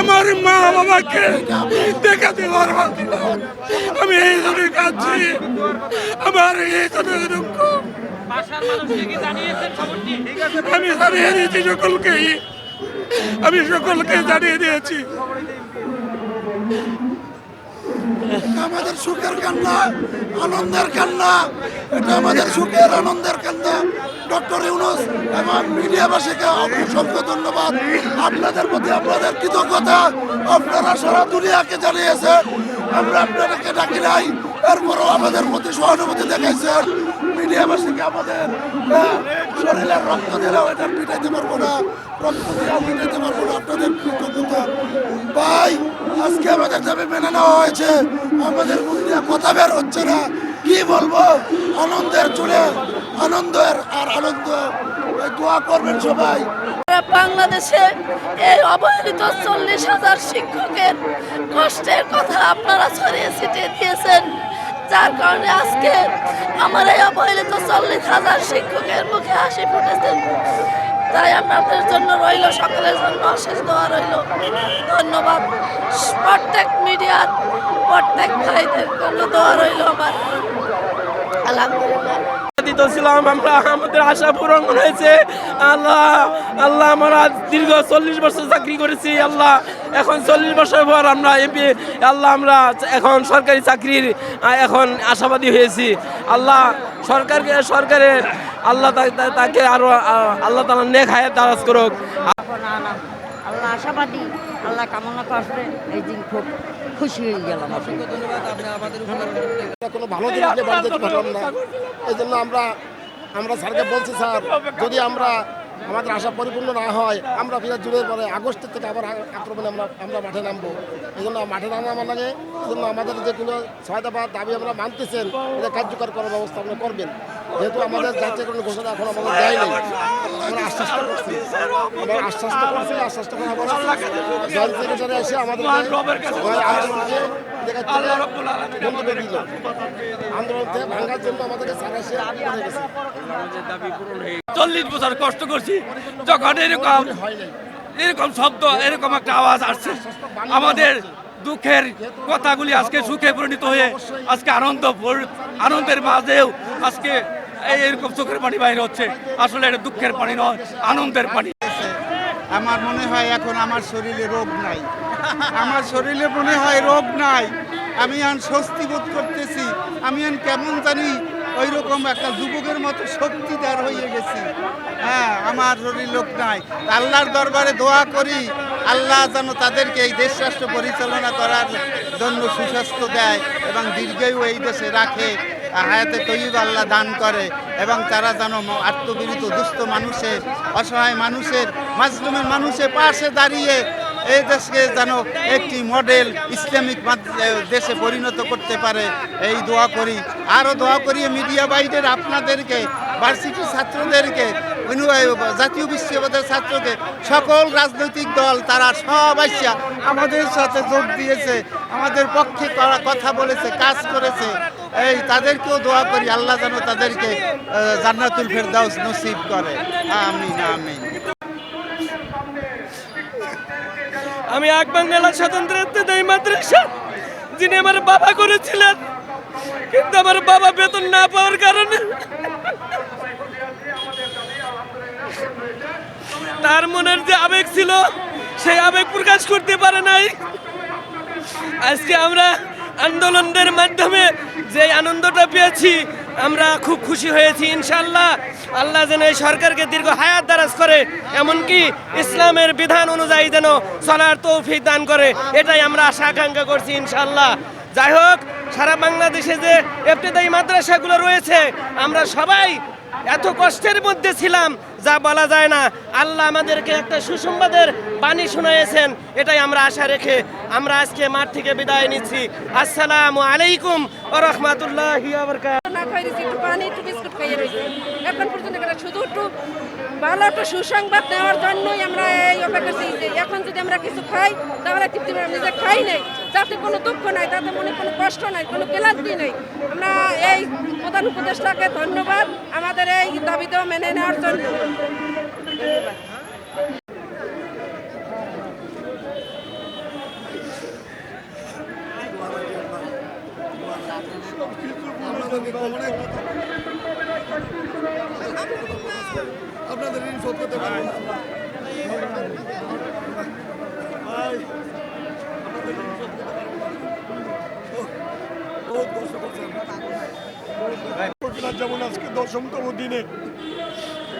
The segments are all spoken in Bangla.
আমার মা বাবাকে দেখাতে পারব। আমি এই জন্য কাঁদছি। আমার এই জন্য দুঃখ। আমি জানিয়ে দিয়েছি সকলকেই। আমি সকলকে জানিয়ে দিয়েছি। আমাদের সুখের কান্না, আনন্দের কান্না, এটা আমাদের সুখের, আনন্দের কান্না। ডক্টর ইউনুস এবং মিডিয়াবাসীকে অসংখ্য ধন্যবাদ। আপনাদের প্রতি আপনাদের কৃতজ্ঞতা। আপনারা সারা দুনিয়াকে জানিয়েছেন, আমরা আপনাদেরকে ডাকি নাই। এরপরও আমাদের প্রতি সহানুভূতি দেখাইছেন। মিডিয়াবাসীকে আমাদের আহ, শরীরের রক্ত দিলেও এটা পিটাইতে পারব না। রক্ত দিলেও পিটাইতে পারব না। আপনাদের কৃতজ্ঞতা। ভাই আজকে আমাদের দাবি মেনে নেওয়া হয়েছে। আমাদের মুখ দিয়ে কথা বের হচ্ছে না। কি বলব? আনন্দের চলে আনন্দের আর আনন্দ। দোয়া করবেন সবাই। বাংলাদেশে এই অবহেলিত চল্লিশ হাজার শিক্ষকের কষ্টের কথা আপনারা ছড়িয়ে ছিটিয়ে দিয়েছেন। যার কারণে আজকে আমার এই অবহেলিত চল্লিশ হাজার শিক্ষকের মুখে হাসি ফুটেছে। তাই আপনাদের জন্য রইল, সকলের জন্য অশেষ দোয়া রইল। ধন্যবাদ। প্রত্যেক মিডিয়ার প্রত্যেক ভাইদের জন্য দোয়া রইল আমার। আলহামদুলিল্লাহ। ছিলাম আমরা, আমাদের আশা পূরণ হয়েছে। আল্লাহ আল্লাহ, আমরা দীর্ঘ চল্লিশ বছর চাকরি করেছি। আল্লাহ এখন চল্লিশ বছর পর আমরা এমপি আল্লাহ আমরা এখন সরকারি চাকরির এখন আশাবাদী হয়েছি। আল্লাহ সরকারকে সরকারের আল্লাহ তাকে আরও আল্লাহ তালা নেক হায়াত দারাজ করুক। আল্লাহ আশাবাদী আল্লাহ কামনা করবে এই দিন খুব খুশি হয়ে গেলাম এটা কোনো ভালো জিনিস এই জন্য আমরা আমরা স্যারকে বলছি স্যার যদি আমরা আমাদের আশা পরিপূর্ণ না হয়, আমরা ফিরে জুড়ে পরে আগস্টের থেকে আবার আক্রমণে আমরা আমরা মাঠে নামবো। এই জন্য মাঠে নামা আমার লাগে এই জন্য আমাদের যে কোনো ছয় দাবি আমরা মানতেছেন, এটা কার্যকর করার ব্যবস্থা আপনি করবেন। যেহেতু আমাদের জাতীয় কোনো ঘোষণা এখন আমাদের দেয়নি আমরা আশ্বাসটা করছি। আমরা আশ্বাসটা করছি আশ্বাসটা করা পরে জয়েন্ট সেক্রেটারি এসে আমাদের দিল। আন্দোলন থেকে ভাঙার জন্য আমাদেরকে সারা এসে চল্লিশ বছর কষ্ট করছি যখন এরকম এরকম শব্দ এরকম একটা আওয়াজ আসছে। আমাদের দুঃখের কথাগুলি আজকে সুখে পরিণত হয়ে, আজকে আনন্দ আনন্দের মাঝেও আজকে এই এরকম চোখের পানি বাইরে হচ্ছে। আসলে এটা দুঃখের পানি নয়, আনন্দের পানি। আমার মনে হয় এখন আমার শরীরে রোগ নাই। আমার শরীরে মনে হয় রোগ নাই। আমি আন স্বস্তি বোধ করতেছি। আমি আন কেমন জানি ওই রকম একটা যুবকের মতো শক্তিদার হয়ে গেছি। হ্যাঁ আমার শরীর লোক নাই। আল্লাহর দরবারে দোয়া করি, আল্লাহ যেন তাদেরকে এই দেশ রাষ্ট্র পরিচালনা করার জন্য সুস্বাস্থ্য দেয় এবং দীর্ঘায়ু এই দেশে রাখে, হায়াতে তৈব আল্লাহ দান করে এবং তারা যেন আত্মবিনীত, দুস্থ মানুষের, অসহায় মানুষের, মাজলুমের মানুষের পাশে দাঁড়িয়ে এই দেশকে যেন একটি মডেল ইসলামিক দেশে পরিণত করতে পারে, এই দোয়া করি। আরও দোয়া করি মিডিয়া বাইরের আপনাদেরকে ভার্সিটির ছাত্রদেরকে জাতীয় বিশ্ববিদ্যালয়ের ছাত্রকে, সকল রাজনৈতিক দল, তারা সব আইসা আমাদের সাথে যোগ দিয়েছে, আমাদের পক্ষে কথা বলেছে, কাজ করেছে। এই তাদেরকেও দোয়া করি, আল্লাহ যেন তাদেরকে জান্নাতুল ফেরদাউস নসিব করে। আমিন আমিন। আমি আকবর মেলা স্বতন্ত্র দেই মাদ্রাসা, যিনি আমার বাবা করেছিলেন। কিন্তু আমার বাবা বেতন না পাওয়ার কারণে তার মনের যে আবেগ ছিল, সেই আবেগ প্রকাশ করতে পারে নাই। আজকে আমরা আন্দোলনের মাধ্যমে যে আনন্দটা পেয়েছি আমরা খুব খুশি হয়েছি ইনশাল্লাহ আল্লাহ যেন এই সরকারকে দীর্ঘ হায়াত দারাজ করে, এমনকি ইসলামের বিধান অনুযায়ী যেন চলার তৌফিক দান করে, এটাই আমরা আশা আকাঙ্ক্ষা করছি ইনশাল্লাহ যাই হোক, সারা বাংলাদেশে যে এফতেদায়ী মাদ্রাসাগুলো রয়েছে, আমরা সবাই এত কষ্টের মধ্যে ছিলাম, যা বলা যায় না। আল্লাহ আমাদেরকে একটা সুসংবাদের বাণী শুনিয়েছেন এটাই আমরা আশা রেখে আমরা আজকে মাঠ থেকে বিদায় নিচ্ছি। আসসালামু আলাইকুম ও রহমতুল্লাহ এখন একটু ভালো একটা সুসংবাদ নেওয়ার জন্যই আমরা এই অপেক্ষা এখন যদি আমরা কিছু খাই, তাহলে নিজে খাই নাই। যাতে কোনো দুঃখ নাই তাতে মনে কোনো কষ্ট নাই, কোনো ক্লান্তি নেই। আমরা এই প্রধান উপদেষ্টাকে ধন্যবাদ। আমাদের এই দাবিতেও মেনে নেওয়ার জন্য। ধন্যবাদ। যেমন আজকে দশমতম দিনে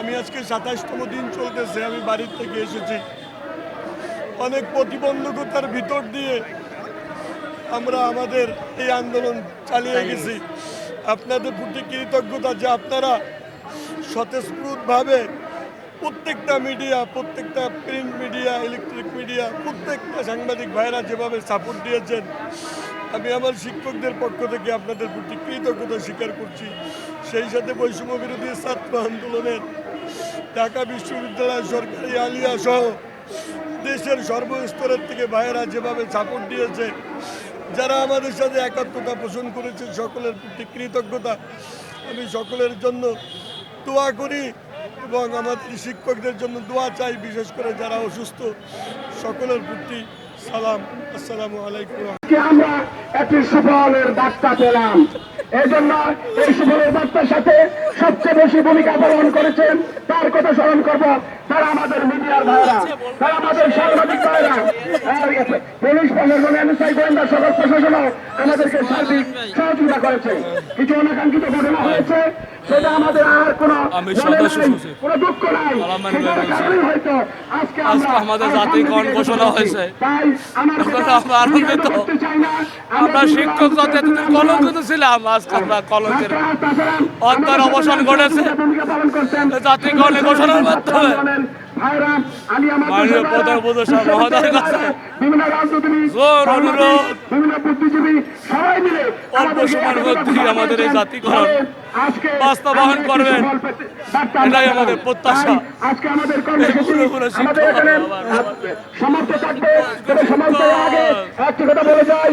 আমি আজকে সাতাশতম দিন চলতেছে আমি বাড়ির থেকে এসেছি। অনেক প্রতিবন্ধকতার ভিতর দিয়ে আমরা আমাদের এই আন্দোলন চালিয়ে গেছি। আপনাদের প্রতি কৃতজ্ঞতা যে আপনারা স্বতঃস্ফূর্তভাবে প্রত্যেকটা মিডিয়া প্রত্যেকটা প্রিন্ট মিডিয়া ইলেকট্রিক মিডিয়া প্রত্যেকটা সাংবাদিক ভাইরা যেভাবে সাপোর্ট দিয়েছেন আমি আমার শিক্ষকদের পক্ষ থেকে আপনাদের প্রতি কৃতজ্ঞতা স্বীকার করছি। সেই সাথে বৈষম্য বিরোধী ছাত্র আন্দোলনের ঢাকা বিশ্ববিদ্যালয় সরকারি আলিয়া সহ দেশের সর্বস্তরের থেকে ভাইয়েরা যেভাবে সাপোর্ট দিয়েছে, যারা আমাদের সাথে একাত্মতা পোষণ করেছে, সকলের প্রতি কৃতজ্ঞতা। আমি সকলের জন্য দোয়া করি এবং আমাদের শিক্ষকদের জন্য দোয়া চাই, বিশেষ করে যারা অসুস্থ, সকলের প্রতি সালাম, আসসালামু আলাইকুম আমরা একটি সুফলের বার্তা পেলাম। এই জন্য এই সুফলের বার্তার সাথে সবচেয়ে বেশি ভূমিকা পালন করেছেন, তার কথা স্মরণ করব, তারা আমাদের মিডিয়ার ভাইরা, তারা আমাদের সাংবাদিক ভাইরা। পুলিশ প্রশাসন, এনএসআই, গোয়েন্দা সদর প্রশাসনও আমাদেরকে সার্বিক সহযোগিতা করেছে। কিছু অনাকাঙ্ক্ষিত ঘটনা হয়েছে সেটা আমাদের আর কোনো কোনো দুঃখ নাই। হয়তো আজকে আমরা আমাদের জাতিকরণ ঘোষণা হয়েছে। আমার শিক্ষক জাতি এতদিন কলঙ্কিত ছিলাম। আজকে আমরা কলঙ্কের অন্তর অবসান ঘটেছে। জাতীয়করণের ঘোষণার মাধ্যমে। ভাইরা, আমি আমার মাননীয় দেশের প্রধান ভাইরা, উপদেষ্টা মহোদয়ের কাছে বিভিন্ন রাজনীতিবিদ, বিভিন্ন বুদ্ধিজীবী সবাই মিলে অল্প সময়ের মধ্যেই আমাদের এই আজকে বাস্তবায়ন করবেন। এটাই আমাদের প্রত্যাশা। আজকে আমাদের কর্মসূচি পুরো পুরো আমাদের শিক্ষক সমাপ্ত থাকবে। তবে আগে একটি কথা বলে যাই।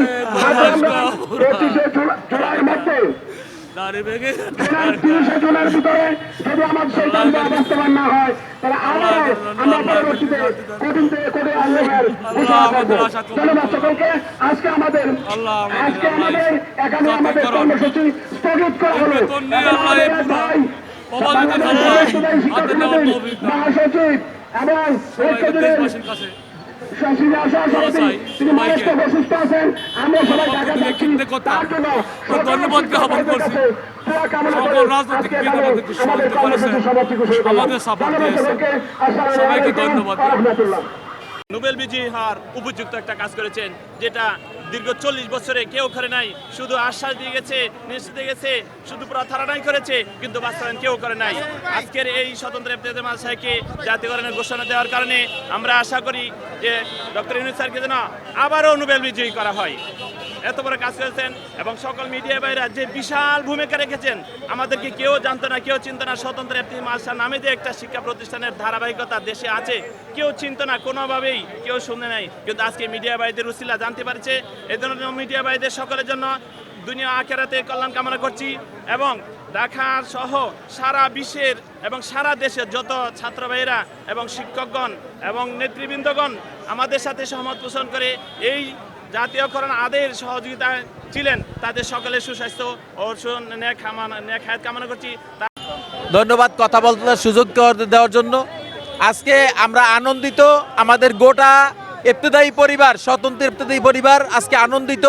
আজ আমরা জুলাইয়ের মধ্যে দাঁড়িয়ে ভেঙে তিরিশে জুনের ভিতরে যদি আমার সেই দাবি বাস্তবায়ন না হয় তাহলে আবারও আমরা পরবর্তীতে কঠিন থেকে কঠিন আন্দোলনের ধন্যবাদ সকলকে। আজকে আমাদের আল্লাহ আমাদের আজকে আমাদের এখানে আমাদের কর্মসূচি স্থগিত করা হলো। ভাই। মহাসচিব এবং সবাইকে ধন্যবাদকে আহ্বান করছি। সকল রাজনৈতিক সহযোগিতা করেছেন। আমাদের দিয়েছেন। ধন্যবাদ। নোবেল বিজয়ী হার উপযুক্ত একটা কাজ করেছেন যেটা দীর্ঘ চল্লিশ বছরে কেউ করে নাই। শুধু আশ্বাস দিয়ে গেছে, নিশ্চিত গেছে, শুধু প্রতারণাই করেছে, কিন্তু বাস্তবায়ন কেউ করে নাই। আজকের এই স্বতন্ত্র ইফতেজাম সাহেবকে জাতীয়করণের ঘোষণা দেওয়ার কারণে আমরা আশা করি যে ডক্টর ইউনুস স্যারকে যেন আবারও নোবেল বিজয়ী করা হয়। এত বড় কাজ করেছেন এবং সকল মিডিয়া ভাইরা যে বিশাল ভূমিকা রেখেছেন, আমাদেরকে কেউ জানতো না, কেউ চিন্তা না। স্বতন্ত্র একটি মাসা নামে যে একটা শিক্ষা প্রতিষ্ঠানের ধারাবাহিকতা দেশে আছে, কেউ চিন্তা না, কোনোভাবেই কেউ শুনে নাই। কিন্তু আজকে মিডিয়া ভাইদের উসিলা জানতে পারছে, এই ধরনের মিডিয়া ভাইদের সকলের জন্য দুনিয়া আখেরাতে কল্যাণ কামনা করছি এবং ঢাকার সহ সারা বিশ্বের এবং সারা দেশের যত ছাত্র ভাইয়েরা এবং শিক্ষকগণ এবং নেতৃবৃন্দগণ আমাদের সাথে সহমত পোষণ করে, এই জাতীয়করণ আদের সহযোগিতা ছিলেন তাদের সকলের সুস্বাস্থ্য ও ন্যাক কামনা করছি। ধন্যবাদ কথা বলতে সুযোগ দেওয়ার জন্য। আজকে আমরা আনন্দিত, আমাদের গোটা ইবতদায়ী পরিবার, স্বতন্ত্র ইবতদায়ী পরিবার আজকে আনন্দিত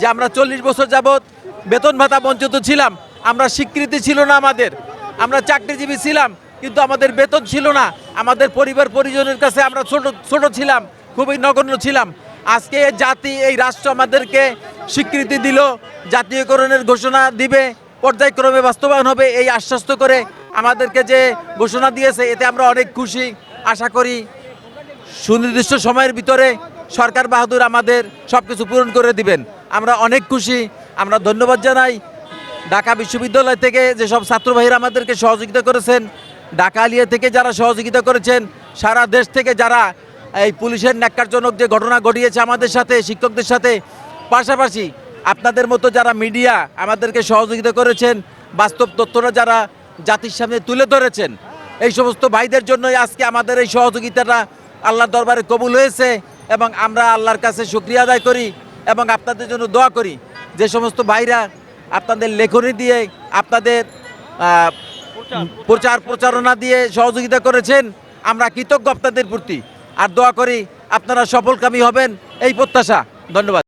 যে আমরা চল্লিশ বছর যাবৎ বেতন ভাতা বঞ্চিত ছিলাম। আমরা স্বীকৃতি ছিল না আমাদের। আমরা চাকরিজীবী ছিলাম, কিন্তু আমাদের বেতন ছিল না। আমাদের পরিবার পরিজনের কাছে আমরা ছোট ছোট ছিলাম, খুবই নগণ্য ছিলাম। আজকে জাতি, এই রাষ্ট্র আমাদেরকে স্বীকৃতি দিল, জাতীয়করণের ঘোষণা দিবে, পর্যায়ক্রমে বাস্তবায়ন হবে, এই আশ্বস্ত করে আমাদেরকে যে ঘোষণা দিয়েছে, এতে আমরা অনেক খুশি। আশা করি সুনির্দিষ্ট সময়ের ভিতরে সরকার বাহাদুর আমাদের সব কিছু পূরণ করে দিবেন। আমরা অনেক খুশি, আমরা ধন্যবাদ জানাই। ঢাকা বিশ্ববিদ্যালয় থেকে যেসব ছাত্র ভাইরা আমাদেরকে সহযোগিতা করেছেন, ঢাকা আলিয়া থেকে যারা সহযোগিতা করেছেন, সারা দেশ থেকে যারা এই পুলিশের ন্যাক্কারজনক যে ঘটনা ঘটিয়েছে আমাদের সাথে, শিক্ষকদের সাথে, পাশাপাশি আপনাদের মতো যারা মিডিয়া আমাদেরকে সহযোগিতা করেছেন, বাস্তব তথ্যরা যারা জাতির সামনে তুলে ধরেছেন, এই সমস্ত ভাইদের জন্যই আজকে আমাদের এই সহযোগিতাটা আল্লাহর দরবারে কবুল হয়েছে এবং আমরা আল্লাহর কাছে শুক্রিয়া আদায় করি এবং আপনাদের জন্য দোয়া করি। যে সমস্ত ভাইরা আপনাদের লেখনী দিয়ে আপনাদের প্রচার প্রচারণা দিয়ে সহযোগিতা করেছেন, আমরা কৃতজ্ঞ আপনাদের প্রতি। আর দোয়া করি আপনারা সফলকামী হবেন। এই প্রত্যাশা। ধন্যবাদ।